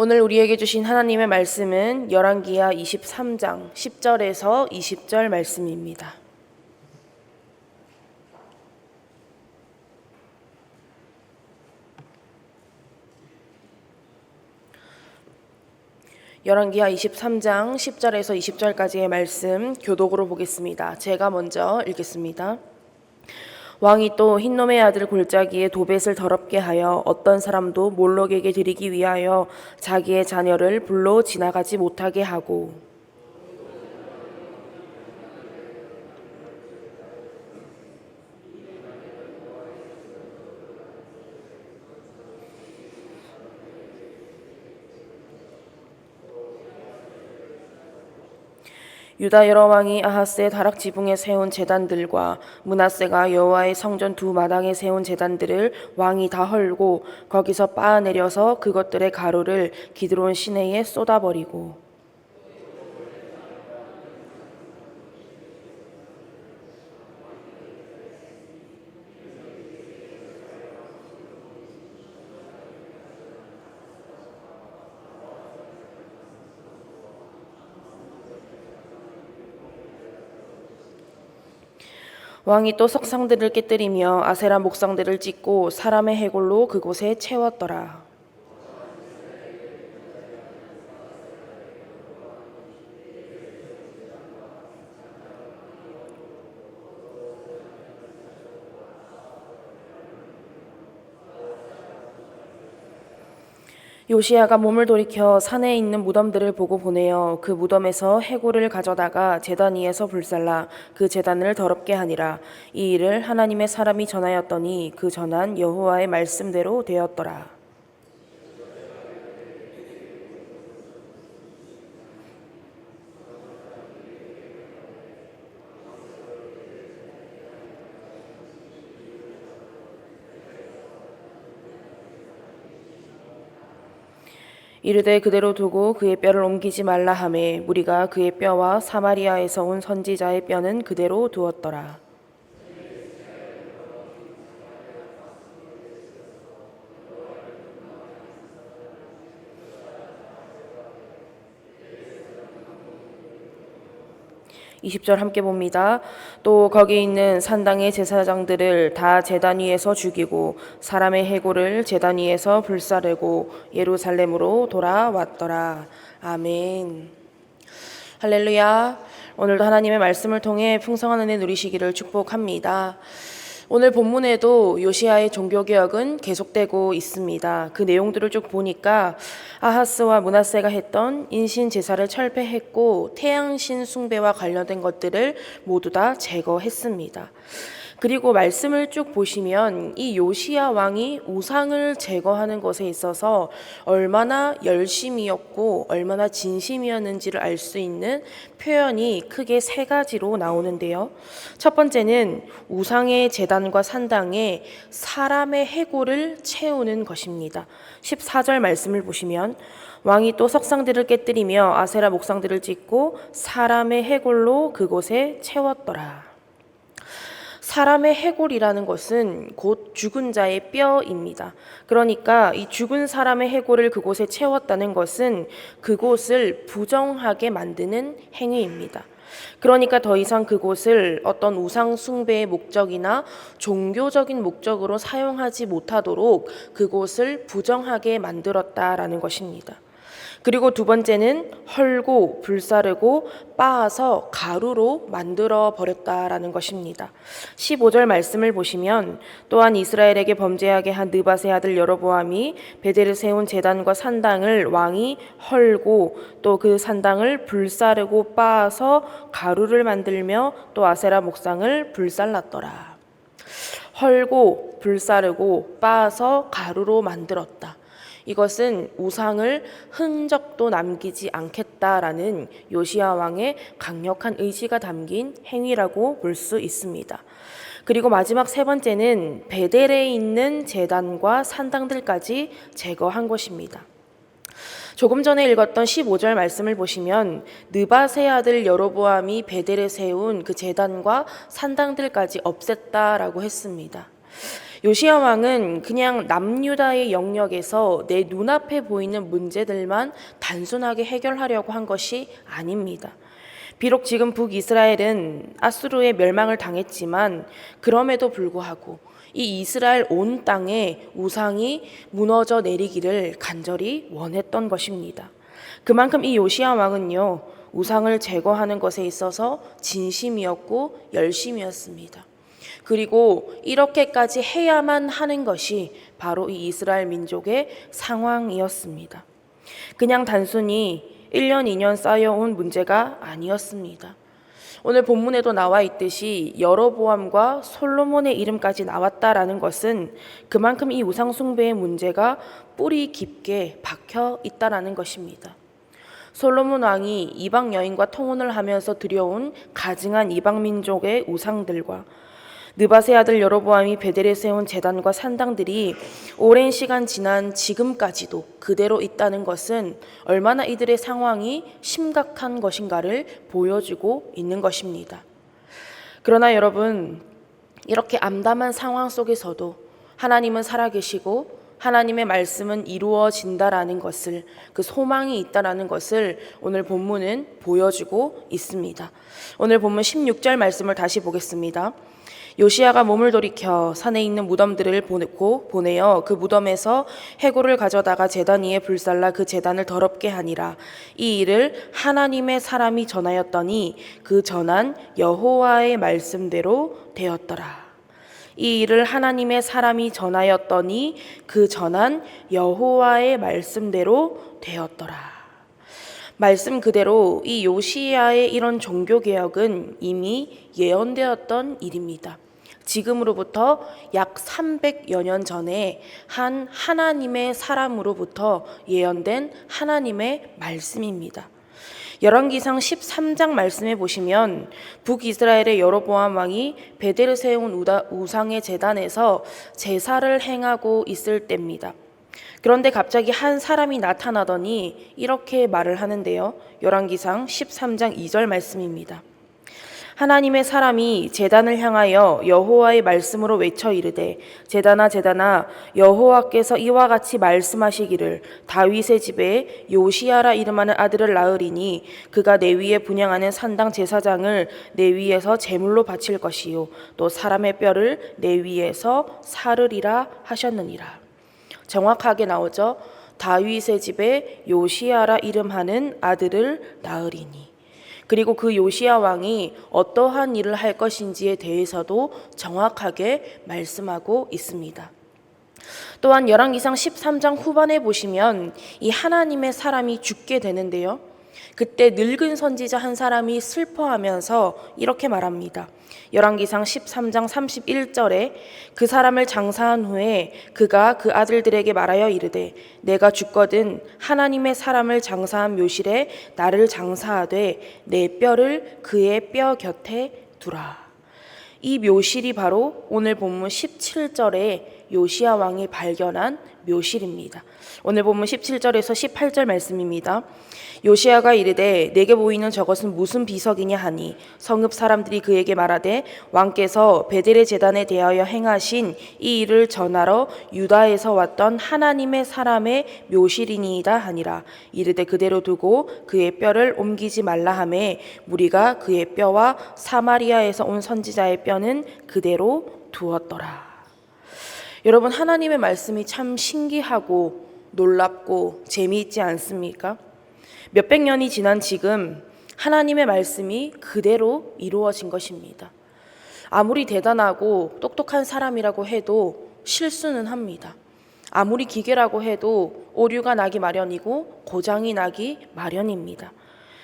오늘 우리에게 주신 하나님의 말씀은 열왕기하 23장 10절에서 20절 말씀입니다. 열왕기하 23장 10절에서 20절까지의 말씀 교독으로 보겠습니다. 제가 먼저 읽겠습니다. 왕이 또 흰놈의 아들 골짜기에 도벳을 더럽게 하여 어떤 사람도 몰록에게 드리기 위하여 자기의 자녀를 불로 지나가지 못하게 하고 유다 여러 왕이 아하스의 다락 지붕에 세운 제단들과 문하세가 여호와의 성전 두 마당에 세운 제단들을 왕이 다 헐고 거기서 빻아내려서 그것들의 가루를 기드론 시내에 쏟아버리고 왕이 또 석상들을 깨뜨리며 아세라 목상들을 찢고 사람의 해골로 그곳에 채웠더라. 요시야가 몸을 돌이켜 산에 있는 무덤들을 보고 보내어 그 무덤에서 해골을 가져다가 제단 위에서 불살라 그 제단을 더럽게 하니라. 이 일을 하나님의 사람이 전하였더니 그 전한 여호와의 말씀대로 되었더라 이르되 그대로 두고 그의 뼈를 옮기지 말라 하매 무리가 그의 뼈와 사마리아에서 온 선지자의 뼈는 그대로 두었더라. 이십 절 함께 봅니다. 또 거기 있는 산당의 제사장들을 다 제단 위에서 죽이고 사람의 해골을 제단 위에서 불사르고 예루살렘으로 돌아왔더라. 아멘. 할렐루야. 오늘도 하나님의 말씀을 통해 풍성한 은혜 누리시기를 축복합니다. 오늘 본문에도 요시아의 종교개혁은 계속되고 있습니다. 그 내용들을 쭉 보니까 아하스와 문하세가 했던 인신 제사를 철폐했고 태양신 숭배와 관련된 것들을 모두 다 제거했습니다. 그리고 말씀을 쭉 보시면 이 요시야 왕이 우상을 제거하는 것에 있어서 얼마나 열심이었고 얼마나 진심이었는지를 알 수 있는 표현이 크게 세 가지로 나오는데요. 첫 번째는 우상의 재단과 산당에 사람의 해골을 채우는 것입니다. 14절 말씀을 보시면 왕이 또 석상들을 깨뜨리며 아세라 목상들을 짓고 사람의 해골로 그곳에 채웠더라. 사람의 해골이라는 것은 곧 죽은 자의 뼈입니다. 그러니까 이 죽은 사람의 해골을 그곳에 채웠다는 것은 그곳을 부정하게 만드는 행위입니다. 그러니까 더 이상 그곳을 어떤 우상 숭배의 목적이나 종교적인 목적으로 사용하지 못하도록 그곳을 부정하게 만들었다라는 것입니다. 그리고 두 번째는 헐고 불사르고 빻아서 가루로 만들어 버렸다라는 것입니다. 15절 말씀을 보시면 또한 이스라엘에게 범죄하게 한 느바세 아들 여로보암이 베델을 세운 제단과 산당을 왕이 헐고 또 그 산당을 불사르고 빻아서 가루를 만들며 또 아세라 목상을 불살랐더라. 헐고 불사르고 빻아서 가루로 만들었다. 이것은 우상을 흔적도 남기지 않겠다라는 요시야 왕의 강력한 의지가 담긴 행위라고 볼 수 있습니다. 그리고 마지막 세 번째는 베델에 있는 재단과 산당들까지 제거한 것입니다. 조금 전에 읽었던 15절 말씀을 보시면 느바세 아들 여로보암이 베델에 세운 그 재단과 산당들까지 없앴다라고 했습니다. 요시야 왕은 그냥 남유다의 영역에서 내 눈앞에 보이는 문제들만 단순하게 해결하려고 한 것이 아닙니다. 비록 지금 북이스라엘은 아수르의 멸망을 당했지만 그럼에도 불구하고 이 이스라엘 온 땅에 우상이 무너져 내리기를 간절히 원했던 것입니다. 그만큼 이 요시야 왕은요, 우상을 제거하는 것에 있어서 진심이었고 열심이었습니다. 그리고 이렇게까지 해야만 하는 것이 바로 이 이스라엘 민족의 상황이었습니다. 그냥 단순히 1년, 2년 쌓여온 문제가 아니었습니다. 오늘 본문에도 나와 있듯이 여로보암과 솔로몬의 이름까지 나왔다라는 것은 그만큼 이 우상 숭배의 문제가 뿌리 깊게 박혀 있다라는 것입니다. 솔로몬 왕이 이방 여인과 통혼을 하면서 들여온 가증한 이방 민족의 우상들과 느바세 아들 여로보암이 베델에 세운 제단과 산당들이 오랜 시간 지난 지금까지도 그대로 있다는 것은 얼마나 이들의 상황이 심각한 것인가를 보여주고 있는 것입니다. 그러나 여러분, 이렇게 암담한 상황 속에서도 하나님은 살아계시고 하나님의 말씀은 이루어진다라는 것을 그 소망이 있다라는 것을 오늘 본문은 보여주고 있습니다. 오늘 본문 16절 말씀을 다시 보겠습니다. 요시야가 몸을 돌이켜 산에 있는 무덤들을 보내고 보내어 그 무덤에서 해골을 가져다가 제단 위에 불살라 그 제단을 더럽게 하니라 이 일을 하나님의 사람이 전하였더니 그 전한 여호와의 말씀대로 되었더라. 이 일을 하나님의 사람이 전하였더니 그 전한 여호와의 말씀대로 되었더라. 말씀 그대로 이 요시야의 이런 종교 개혁은 이미 예언되었던 일입니다. 지금으로부터 약 300여 년 전에 한 하나님의 사람으로부터 예언된 하나님의 말씀입니다. 열왕기상 13장 말씀해 보시면 북이스라엘의 여로보암 왕이 베델을 세운 우상의 제단에서 제사를 행하고 있을 때입니다. 그런데 갑자기 한 사람이 나타나더니 이렇게 말을 하는데요. 열왕기상 13장 2절 말씀입니다. 하나님의 사람이 제단을 향하여 여호와의 말씀으로 외쳐 이르되 제단아 제단아 여호와께서 이와 같이 말씀하시기를 다윗의 집에 요시야라 이름하는 아들을 낳으리니 그가 내 위에 분양하는 산당 제사장을 내 위에서 제물로 바칠 것이요 또 사람의 뼈를 내 위에서 사르리라 하셨느니라. 정확하게 나오죠? 다윗의 집에 요시야라 이름하는 아들을 낳으리니 그리고 그 요시야 왕이 어떠한 일을 할 것인지에 대해서도 정확하게 말씀하고 있습니다. 또한 열왕기상 13장 후반에 보시면 이 하나님의 사람이 죽게 되는데요. 그때 늙은 선지자 한 사람이 슬퍼하면서 이렇게 말합니다. 열왕기상 13장 31절에 그 사람을 장사한 후에 그가 그 아들들에게 말하여 이르되 내가 죽거든 하나님의 사람을 장사한 묘실에 나를 장사하되 내 뼈를 그의 뼈 곁에 두라. 이 묘실이 바로 오늘 본문 17절에 요시야 왕이 발견한 묘실입니다. 오늘 본문 17절에서 18절 말씀입니다. 요시아가 이르되 내게 보이는 저것은 무슨 비석이냐 하니 성읍 사람들이 그에게 말하되 왕께서 베델의 재단에 대하여 행하신 이 일을 전하러 유다에서 왔던 하나님의 사람의 묘실이니이다 하니라 이르되 그대로 두고 그의 뼈를 옮기지 말라 하매 무리가 그의 뼈와 사마리아에서 온 선지자의 뼈는 그대로 두었더라. 여러분 하나님의 말씀이 참 신기하고 놀랍고 재미있지 않습니까? 몇백 년이 지난 지금 하나님의 말씀이 그대로 이루어진 것입니다. 아무리 대단하고 똑똑한 사람이라고 해도 실수는 합니다. 아무리 기계라고 해도 오류가 나기 마련이고 고장이 나기 마련입니다.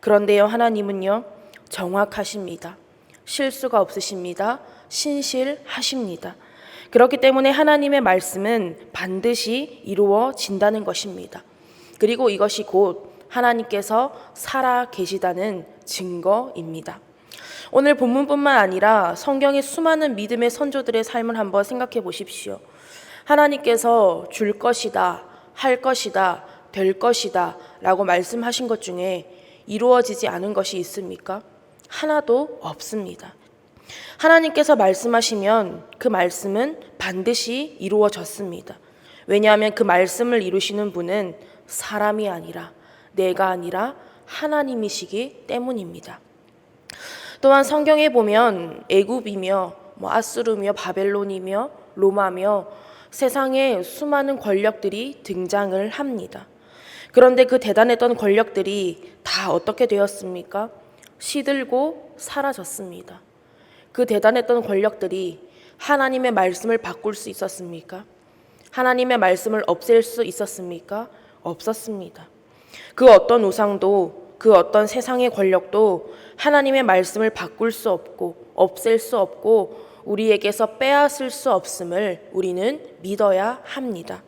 그런데요, 하나님은요, 정확하십니다. 실수가 없으십니다. 신실하십니다. 그렇기 때문에 하나님의 말씀은 반드시 이루어진다는 것입니다. 그리고 이것이 곧 하나님께서 살아 계시다는 증거입니다. 오늘 본문뿐만 아니라 성경의 수많은 믿음의 선조들의 삶을 한번 생각해 보십시오. 하나님께서 줄 것이다, 할 것이다, 될 것이다 라고 말씀하신 것 중에 이루어지지 않은 것이 있습니까? 하나도 없습니다. 하나님께서 말씀하시면 그 말씀은 반드시 이루어졌습니다. 왜냐하면 그 말씀을 이루시는 분은 사람이 아니라 내가 아니라 하나님이시기 때문입니다. 또한 성경에 보면 애굽이며 뭐 아수르며 바벨론이며 로마며 세상에 수많은 권력들이 등장을 합니다. 그런데 그 대단했던 권력들이 다 어떻게 되었습니까? 시들고 사라졌습니다. 그 대단했던 권력들이 하나님의 말씀을 바꿀 수 있었습니까? 하나님의 말씀을 없앨 수 있었습니까? 없었습니다. 그 어떤 우상도 그 어떤 세상의 권력도 하나님의 말씀을 바꿀 수 없고 없앨 수 없고 우리에게서 빼앗을 수 없음을 우리는 믿어야 합니다.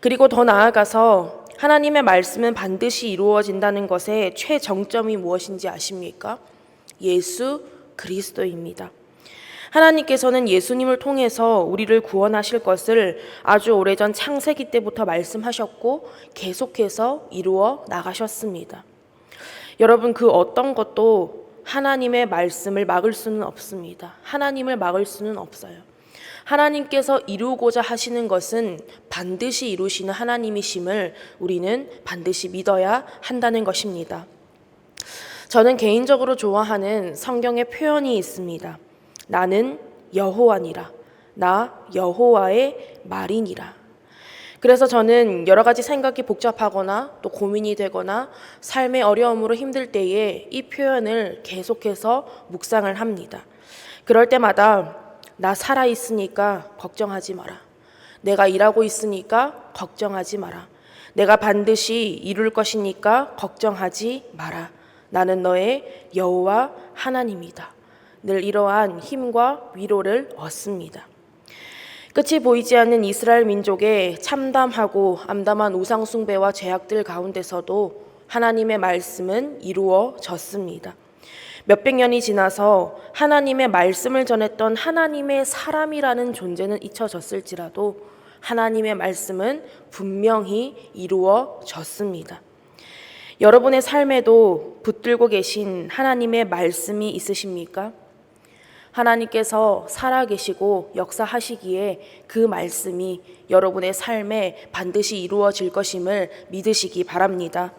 그리고 더 나아가서 하나님의 말씀은 반드시 이루어진다는 것의 최정점이 무엇인지 아십니까? 예수 그리스도입니다. 하나님께서는 예수님을 통해서 우리를 구원하실 것을 아주 오래전 창세기 때부터 말씀하셨고 계속해서 이루어 나가셨습니다. 여러분 그 어떤 것도 하나님의 말씀을 막을 수는 없습니다. 하나님을 막을 수는 없어요. 하나님께서 이루고자 하시는 것은 반드시 이루시는 하나님이심을 우리는 반드시 믿어야 한다는 것입니다. 저는 개인적으로 좋아하는 성경의 표현이 있습니다. 나는 여호와니라. 나 여호와의 말이니라. 그래서 저는 여러 가지 생각이 복잡하거나 또 고민이 되거나 삶의 어려움으로 힘들 때에 이 표현을 계속해서 묵상을 합니다. 그럴 때마다 나 살아 있으니까 걱정하지 마라. 내가 일하고 있으니까 걱정하지 마라. 내가 반드시 이룰 것이니까 걱정하지 마라. 나는 너의 여호와 하나님이다. 늘 이러한 힘과 위로를 얻습니다. 끝이 보이지 않는 이스라엘 민족의 참담하고 암담한 우상숭배와 죄악들 가운데서도 하나님의 말씀은 이루어졌습니다. 몇백 년이 지나서 하나님의 말씀을 전했던 하나님의 사람이라는 존재는 잊혀졌을지라도 하나님의 말씀은 분명히 이루어졌습니다. 여러분의 삶에도 붙들고 계신 하나님의 말씀이 있으십니까? 하나님께서 살아계시고 역사하시기에 그 말씀이 여러분의 삶에 반드시 이루어질 것임을 믿으시기 바랍니다.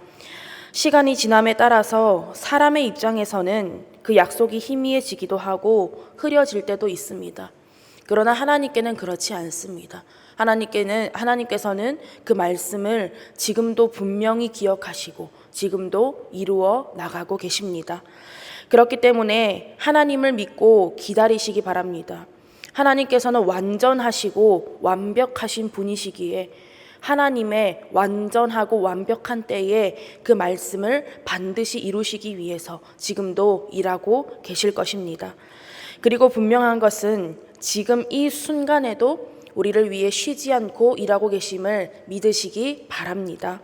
시간이 지남에 따라서 사람의 입장에서는 그 약속이 희미해지기도 하고 흐려질 때도 있습니다. 그러나 하나님께는 그렇지 않습니다. 하나님께는 하나님께서는 그 말씀을 지금도 분명히 기억하시고 지금도 이루어 나가고 계십니다. 그렇기 때문에 하나님을 믿고 기다리시기 바랍니다. 하나님께서는 완전하시고 완벽하신 분이시기에 하나님의 완전하고 완벽한 때에 그 말씀을 반드시 이루시기 위해서 지금도 일하고 계실 것입니다. 그리고 분명한 것은 지금 이 순간에도 우리를 위해 쉬지 않고 일하고 계심을 믿으시기 바랍니다.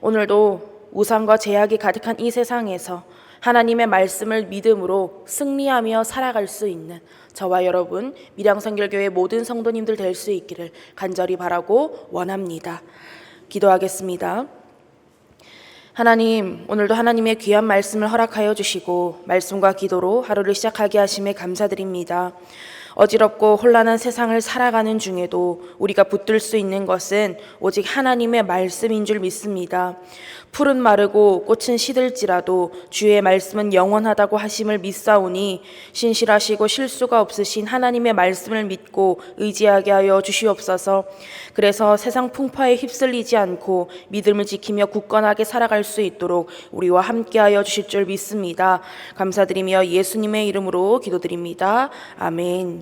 오늘도 우상과 제약이 가득한 이 세상에서 하나님의 말씀을 믿음으로 승리하며 살아갈 수 있는 저와 여러분 밀양선결교회 모든 성도님들 될 수 있기를 간절히 바라고 원합니다. 기도하겠습니다. 하나님, 오늘도 하나님의 귀한 말씀을 허락하여 주시고 말씀과 기도로 하루를 시작하게 하심에 감사드립니다. 어지럽고 혼란한 세상을 살아가는 중에도 우리가 붙들 수 있는 것은 오직 하나님의 말씀인 줄 믿습니다. 풀은 마르고 꽃은 시들지라도 주의 말씀은 영원하다고 하심을 믿사오니 신실하시고 실수가 없으신 하나님의 말씀을 믿고 의지하게 하여 주시옵소서. 그래서 세상 풍파에 휩쓸리지 않고 믿음을 지키며 굳건하게 살아갈 수 있도록 우리와 함께하여 주실 줄 믿습니다. 감사드리며 예수님의 이름으로 기도드립니다. 아멘.